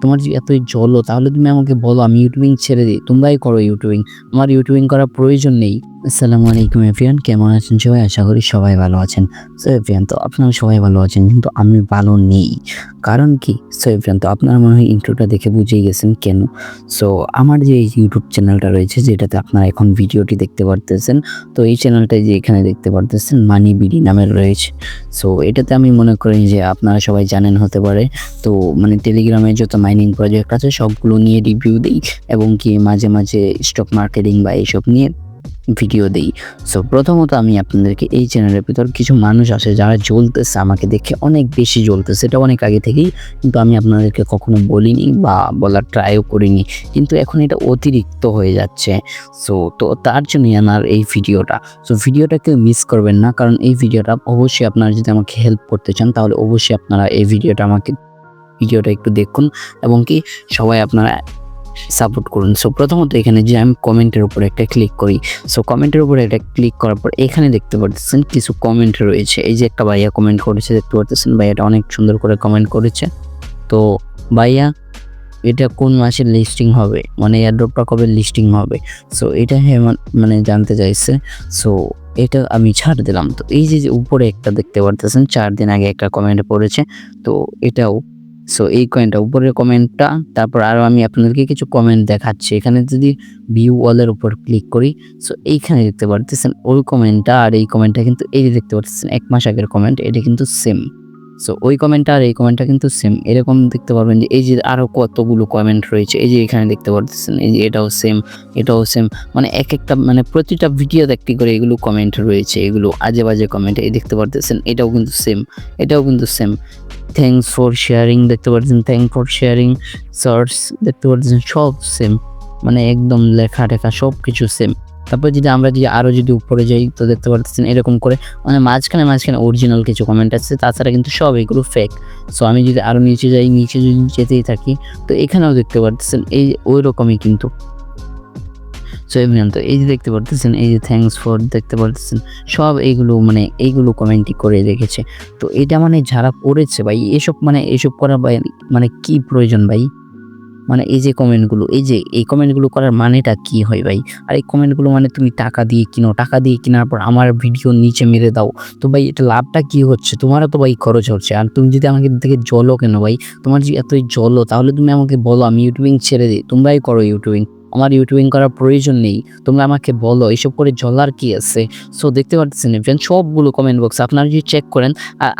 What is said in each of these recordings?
তোমার যদি এতই জলো, তাহলে তুমি আমাকে বলো, আমি ইউটিউবিং ছেড়ে দিই। তোমরাই করো ইউটিউবিং আমার ইউটিউবিং করার প্রয়োজন নেই। আসসালামু আলাইকুম এভরিয়ান কেমন আছেন সবাই? আশা করি সবাই ভালো আছেন। সো তো আপনারা সবাই ভালো আছেন, কিন্তু আমি ভালো নেই। কারণ কি? সো তো আপনারা মনে হয় ইন্ট্রোটা দেখে বুঝেই গেছেন কেন? সো আমার যে ইউটিউব চ্যানেলটা রয়েছে, যেটাতে আপনারা এখন ভিডিওটি দেখতে পারতেছেন, তো এই চ্যানেলটা যে এখানে দেখতে পারতেছেন, মানি বিডি নামের রয়েছে। সো এটাতে আমি মনে করি যে আপনারা সবাই জানেন হতে পারে। তো মানে টেলিগ্রামে যত মাইনিং প্রজেক্ট আছে, সবগুলো নিয়ে রিভিউ দিই এবং কি মাঝে মাঝে স্টক মার্কেটিং বা এইসব নিয়ে ভিডিও দিই। সো প্রথমত আমি আপনাদেরকে এই চ্যানেলের ভিতর কিছু মানুষ আছে যারা জ্বলতেছে, আমাকে দেখে অনেক বেশি জ্বলতেছে। এটা অনেক আগে থেকেই কিন্তু আমি আপনাদেরকে কখনো বলিনি বা বলার ট্রাইও করিনি। কিন্তু এখন এটা অতিরিক্ত হয়ে যাচ্ছে। সো তো তার জন্যই আমার এই ভিডিওটা সো ভিডিওটা কেউ মিস করবেন না, কারণ এই ভিডিওটা অবশ্যই আপনারা যদি আমাকে হেল্প করতে চান, তাহলে অবশ্যই আপনারা এই ভিডিওটা আমাকে ভিডিওটা একটু দেখুন। এবং কি সবাই আপনারা সাপোর্ট করুন। সো প্রথমত এখানে যে আমি কমেন্টের উপরে একটা ক্লিক করি। সো কমেন্টের উপরে একটা ক্লিক করার পর এখানে দেখতে পাচ্ছেন কিছু কমেন্ট রয়েছে। এই যে একটা ভাইয়া কমেন্ট করেছে, দেখতে পাচ্ছেন ভাইয়াটা অনেক সুন্দর করে কমেন্ট করেছে। তো, ভাইয়া, এটা কোন মাসের লিস্টিং হবে? মানে এয়ারড্রপটা কবে লিস্টিং হবে? সো এটা হ্যাঁ মানে জানতে চাইছে। সো এটা আমি ছাড় দিলাম। তো, এই যে উপরে একটা দেখতে পারতেছেন, চার দিন আগে একটা কমেন্ট পড়েছে। তো, এটাও সো এই কয়েনটা উপরের কমেন্টটা তারপর আরও আমি আপনাদেরকে কিছু কমেন্ট দেখাচ্ছি। এখানে যদি ভিউ ওয়ালের উপর ক্লিক করি সো এইখানে দেখতে পারতেছেন ওই কমেন্টটা আর এই কমেন্টটা কিন্তু এই দেখতে পারতেছেন, এক মাস আগের কমেন্ট এটা কিন্তু সেম সো ওই কমেন্টটা আর এই কমেন্টটা কিন্তু সেম এরকম দেখতে পারবেন যে, এই যে আরও কতগুলো কমেন্ট রয়েছে, এই যে এখানে দেখতে পারতেছেন, এই যে এটাও সেম এটাও সেম মানে এক একটা মানে প্রতিটা ভিডিওতে একটি করে এগুলো কমেন্ট রয়েছে, এগুলো আজে বাজে কমেন্ট এই দেখতে পারতেছেন, এটাও কিন্তু সেম এটাও কিন্তু সেম থ্যাংকস ফর শেয়ারিং দেখতে পাচ্ছেন থ্যাংক ফর শেয়ারিং সার্চ দেখতে পাচ্ছেন সব সেম মানে একদম লেখা টেখা সব কিছু সেম তারপর যদি আমরা যদি আরও যদি উপরে যাই, তো দেখতে পাচ্ছেন এরকম করে মানে মাঝখানে মাঝখানে অরিজিনাল কিছু কমেন্ট আছে তাছাড়া কিন্তু সব এগুলো ফেক সো আমি যদি আরও নিচে যাই, নিচে যদি যেতেই থাকি, তো এখানেও দেখতে পাচ্ছেন এই ওই রকমই কিন্তু। সো এভরিওয়ান তো এই যে দেখতে পারতেছেন, এই যে থ্যাংকস ফর দেখতে পারতেছেন, সব এইগুলো মানে এইগুলো কমেন্টই করে রেখেছে। তো এটা মানে যারা করেছে ভাই, এসব মানে এসব করা ভাই মানে কি প্রয়োজন ভাই? মানে এই যে কমেন্টগুলো এই যে, এই কমেন্টগুলো করার মানেটা কি হয় ভাই? আর এই কমেন্টগুলো মানে তুমি টাকা দিয়ে কিনো, টাকা দিয়ে কেনার পর আমার ভিডিও নিচে মেরে দাও। তো ভাই, এটা লাভটা কি হচ্ছে? তোমারও তো ভাই খরচ হচ্ছে। আর তুমি যদি আমাকে থেকে জলও কেন ভাই, তোমার যদি এতই জলো তাহলে তুমি আমাকে বলো, আমি ইউটিউবিং ছেড়ে দিই। তোমরাই করো ইউটিউবিং আমার ইউটিউবিং করার প্রয়োজন নেই। তোমরা আমাকে বলো এইসব করে জ্বলার কি আছে? সো দেখতে পাচ্ছেন ফ্রেন্ড সবগুলো কমেন্ট বক্স আপনারা যদি চেক করেন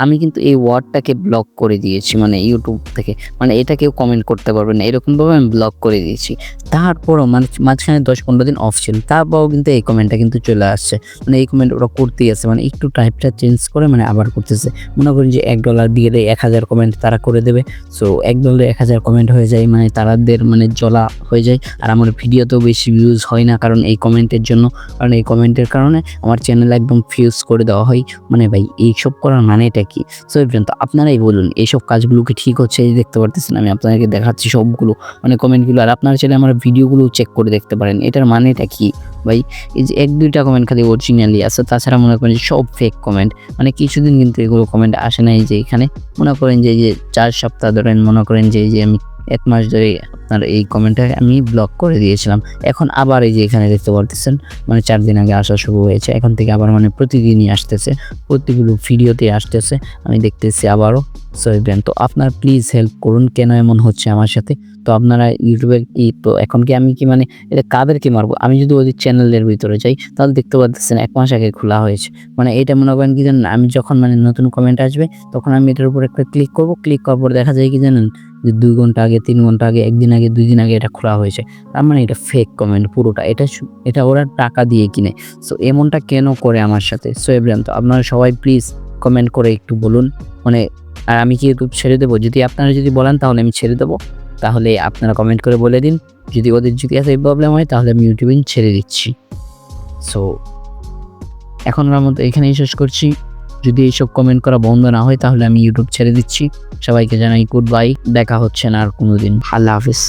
আমি কিন্তু এই ওয়ার্ডটাকে ব্লক করে দিয়েছি মানে ইউটিউব থেকে। মানে এটা কেউ কমেন্ট করতে পারবে না, এরকমভাবে আমি ব্লক করে দিয়েছি। তারপরও মানে মাঝখানে দশ পনেরো দিন অফ ছিল, তারপরও কিন্তু এই কমেন্টটা কিন্তু চলে আসছে। মানে এই কমেন্ট ওরা করতেই আছে মানে একটু টাইপটা চেঞ্জ করে মানে আবার করতেছে। মনে করি যে এক ডলার দিয়ে দেয়, এক হাজার কমেন্ট তারা করে দেবে। সো এক ডলারে এক হাজার কমেন্ট হয়ে যায় মানে তারাদের মানে জ্বলা হয়ে যায়। আর আমার ভিডিওতেও বেশি ভিউজ হয় না, কারণ এই কমেন্টের জন্য, কারণ এই কমেন্টের কারণে আমার চ্যানেল একদম ফিউজ করে দেওয়া হয়। মানে ভাই, এইসব করার মানেটা কি? সো এই পর্যন্ত আপনারাই বলুন, এইসব কাজগুলো কি ঠিক হচ্ছে? এই দেখতে পারতেছেন, আমি আপনাদেরকে দেখাচ্ছি সবগুলো। মানে কমেন্টগুলো আর আপনারা চাইলে আমার ভিডিওগুলো চেক করে দেখতে পারেন। এটার মানেটা কি? ভাই, এই যে এক, দুইটা কমেন্ট খালি অরিজিনালি আছে, তাছাড়া মনে করেন যে সব ফেক কমেন্ট মানে কিছুদিন কিন্তু এগুলো কমেন্ট আসে না এই যে এখানে। মনে করেন যে যে চার সপ্তাহ ধরেন, মনে করেন যে এই যে আমি এক মাস ধরে আপনার এই কমেন্টটা আমি ব্লক করে দিয়েছিলাম। এখন আবার এই যে এখানে দেখতে পারতেছেন মানে চার দিন আগে আসা শুরু হয়েছে। এখন থেকে আবার মানে প্রতিদিনই আসতেছে, প্রতিগুলো ভিডিওতে আসতেছে। আমি দেখতেছি আবারও। সহিবেন তো আপনার প্লিজ হেল্প করুন, কেন এমন হচ্ছে আমার সাথে? তো আপনারা ইউটিউবে কি, তো এখন কি আমি কি মানে এটা কাদেরকে মারবো? আমি যদি ওদের চ্যানেলের ভিতরে যাই, তাহলে দেখতে পাচ্ছেন এক মাস আগে খোলা হয়েছে। মানে এটা মনে করেন কি জানেন, আমি যখন মানে নতুন কমেন্ট আসবে, তখন আমি এটার উপর একটা ক্লিক করব। ক্লিক করার পর দেখা যায় কি জানেন যে দুই ঘণ্টা আগে, তিন ঘণ্টা আগে, একদিন আগে, দুই দিন আগে এটা খোলা হয়েছে। তার মানে এটা ফেক কমেন্ট পুরোটা। এটা এটা ওরা টাকা দিয়ে কিনে। সো এমনটা কেন করে আমার সাথে? সো এভরিয়ান তো আপনারা সবাই প্লিজ কমেন্ট করে একটু বলুন। মানে আর আমি কি ইউটিউব ছেড়ে দেবো? যদি আপনারা যদি বলেন, তাহলে আমি ছেড়ে দেবো। তাহলে আপনারা কমেন্ট করে বলে দিন। যদি ওদের যদি এতই প্রবলেম হয়, তাহলে আমি ইউটিউবিং ছেড়ে দিচ্ছি। সো এখন আমার মতো এখানেই শেষ করছি। যদি এইসব কমেন্ট করা বন্ধ না হয়, তাহলে আমি ইউটিউব ছেড়ে দিচ্ছি। সবাইকে জানাই গুড বাই দেখা হচ্ছে না আর কোনোদিন। আল্লাহ হাফিজ।